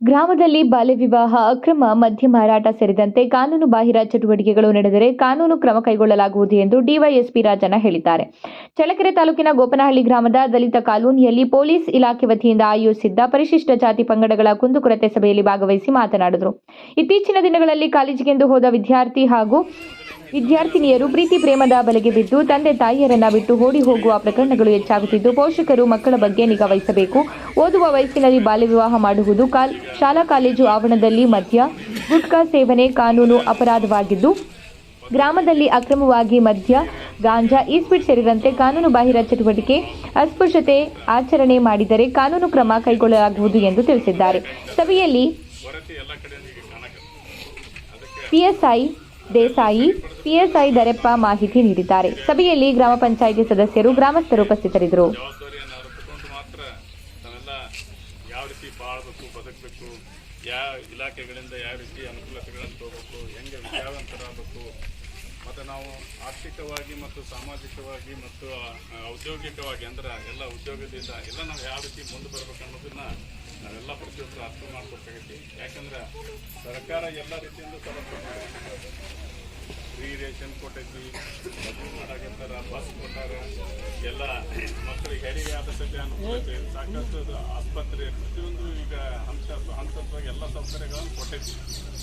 ಗ್ರಾಮದಲ್ಲಿ ಬಾಲ್ಯ ವಿವಾಹ, ಅಕ್ರಮ ಮದ್ಯ ಮಾರಾಟ ಸೇರಿದಂತೆ ಕಾನೂನು ಬಾಹಿರ ಚಟುವಟಿಕೆಗಳು ನಡೆದರೆ ಕಾನೂನು ಕ್ರಮ ಕೈಗೊಳ್ಳಲಾಗುವುದು ಎಂದು ಡಿವೈಎಸ್ಪಿ ರಾಜನ ಹೇಳಿದ್ದಾರೆ. ಚಳ್ಳಕೆರೆ ತಾಲೂಕಿನ ಗೋಪನಹಳ್ಳಿ ಗ್ರಾಮದ ದಲಿತ ಕಾಲೋನಿಯಲ್ಲಿ ಪೊಲೀಸ್ ಇಲಾಖೆ ವತಿಯಿಂದ ಆಯೋಜಿಸಿದ್ದ ಪರಿಶಿಷ್ಟ ಜಾತಿ ಪಂಗಡಗಳ ಕುಂದುಕೊರತೆ ಸಭೆಯಲ್ಲಿ ಭಾಗವಹಿಸಿ ಮಾತನಾಡಿದರು. ಇತ್ತೀಚಿನ ದಿನಗಳಲ್ಲಿ ಕಾಲೇಜಿಗೆಂದು ಹೋದ ವಿದ್ಯಾರ್ಥಿ ಹಾಗೂ ವಿದ್ಯಾರ್ಥಿನಿಯರು ಪ್ರೀತಿ ಪ್ರೇಮದ ಬಲೆಗೆ ಬಿದ್ದು ತಂದೆ ತಾಯಿಯರನ್ನ ಬಿಟ್ಟು ಓಡಿ ಹೋಗುವ ಪ್ರಕರಣಗಳು ಹೆಚ್ಚಾಗುತ್ತಿದ್ದು ಪೋಷಕರು ಮಕ್ಕಳ ಬಗ್ಗೆ ನಿಗಾ ವಹಿಸಬೇಕು. ಓದುವ ವಯಸ್ಸಿನಲ್ಲಿ ಬಾಲ್ಯ ವಿವಾಹ ಮಾಡುವುದು ಕಾಲ್ ಶಾಲಾ ಕಾಲೇಜು ಆವರಣದಲ್ಲಿ ಮದ್ಯ ಗುಟ್ಕಾ ಸೇವನೆ ಕಾನೂನು ಅಪರಾಧವಾಗಿದ್ದು ಗ್ರಾಮದಲ್ಲಿ ಅಕ್ರಮವಾಗಿ ಮದ್ಯ ಗಾಂಜಾ ಈಸ್ಪಿಟ್ ಸೇರಿದಂತೆ ಕಾನೂನು ಬಾಹಿರ ಚಟುವಟಿಕೆ ಅಸ್ಪೃಶ್ಯತೆ ಆಚರಣೆ ಮಾಡಿದರೆ ಕಾನೂನು ಕ್ರಮ ಕೈಗೊಳ್ಳಲಾಗುವುದು ಎಂದು ತಿಳಿಸಿದ್ದಾರೆ. ಸಭೆಯಲ್ಲಿ ಪಿಎಸ್ಐ ದೇಸಾಯಿ, ಪಿಎಸ್ಐ ದರೆಪ್ಪ ಮಾಹಿತಿ ನೀಡಿದ್ದಾರೆ. ಸಭೆಯಲ್ಲಿ ಗ್ರಾಮ ಪಂಚಾಯಿತಿ ಸದಸ್ಯರು, ಗ್ರಾಮಸ್ಥರು ಉಪಸ್ಥಿತರಿದ್ದರು. ಯಾವ ಇಲಾಖೆಗಳಿಂದ ಯಾವ ರೀತಿ ಅನುಕೂಲತೆಗಳನ್ನು ತಗೋಬೇಕು, ಹೆಂಗೆ ವಿಚಾರವಂತರಾಗಬೇಕು ಮತ್ತು ನಾವು ಆರ್ಥಿಕವಾಗಿ ಮತ್ತು ಸಾಮಾಜಿಕವಾಗಿ ಮತ್ತು ಔದ್ಯೋಗಿಕವಾಗಿ ಅಂದ್ರೆ ಎಲ್ಲ ಉದ್ಯೋಗದಿಂದ ಎಲ್ಲ ನಾವು ಯಾವ ರೀತಿ ಮುಂದೆ ಬರ್ಬೇಕು ಅನ್ನೋದನ್ನ ನಾವೆಲ್ಲ ಪ್ರತಿಯೊಬ್ಬರು ಅರ್ಥ ಮಾಡ್ಬೇಕಾಗೈತಿ ಯಾಕಂದ್ರೆ ಸರ್ಕಾರ ಎಲ್ಲ ರೀತಿಯಿಂದ ಫ್ರೀ ರೇಷನ್ ಕೊಟ್ಟೈತಿ ಮಾಡಾಕತ್ತಾರ ಬಸ್ ಕೊಟ್ಟಾರ. ಎಲ್ಲ ಮಕ್ಕಳಿಗೆ ಹೆರಿಗೆ ಆದ ಸದ್ಯ ಅನುಕೂಲತೆ ಸಾಕಷ್ಟು ಆಸ್ಪತ್ರೆ, ಪ್ರತಿಯೊಂದು ಈಗ ಹಂತ, ಹಂತವಾಗಿ ಎಲ್ಲ ಸೌಕರ್ಯಗಳನ್ನು ಕೊಟ್ಟೈತಿ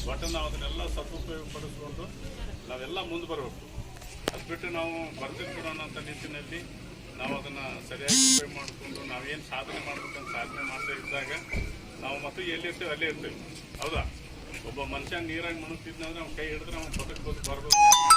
ಬಟ್ ನಾವು ಅದನ್ನೆಲ್ಲ ಸದುಪಯೋಗ ಪಡಿಸ್ಕೊಂಡು ನಾವೆಲ್ಲ ಮುಂದೆ ಬರಬೇಕು. ಅದು ಬಿಟ್ಟು ನಾವು ಬರ್ತಿರ್ತೀರೋ ಅನ್ನೋಂಥ ನಿಟ್ಟಿನಲ್ಲಿ ನಾವು ಅದನ್ನು ಸರಿಯಾಗಿ ಉಪಯೋಗ ಮಾಡಿಕೊಂಡು ನಾವೇನು ಸಾಧನೆ ಮಾಡ್ಬೇಕಂತ ಸಾಧನೆ ಮಾಡ್ತಾ ಇದ್ದಾಗ ನಾವು ಮತ್ತು ಎಲ್ಲಿರ್ತೇವೆ, ಅಲ್ಲೇ ಇರ್ತೇವೆ. ಹೌದಾ? ಒಬ್ಬ ಮನುಷ್ಯ ನೀರಾಗಿ ಮುಣಗ್ತಿದ್ನಂದ್ರೆ ಅವ್ನ ಕೈ ಹಿಡಿದ್ರೆ ಅವ್ನ ಪಕ್ಕಕ್ಕೆ ಬರ್ಬೋದು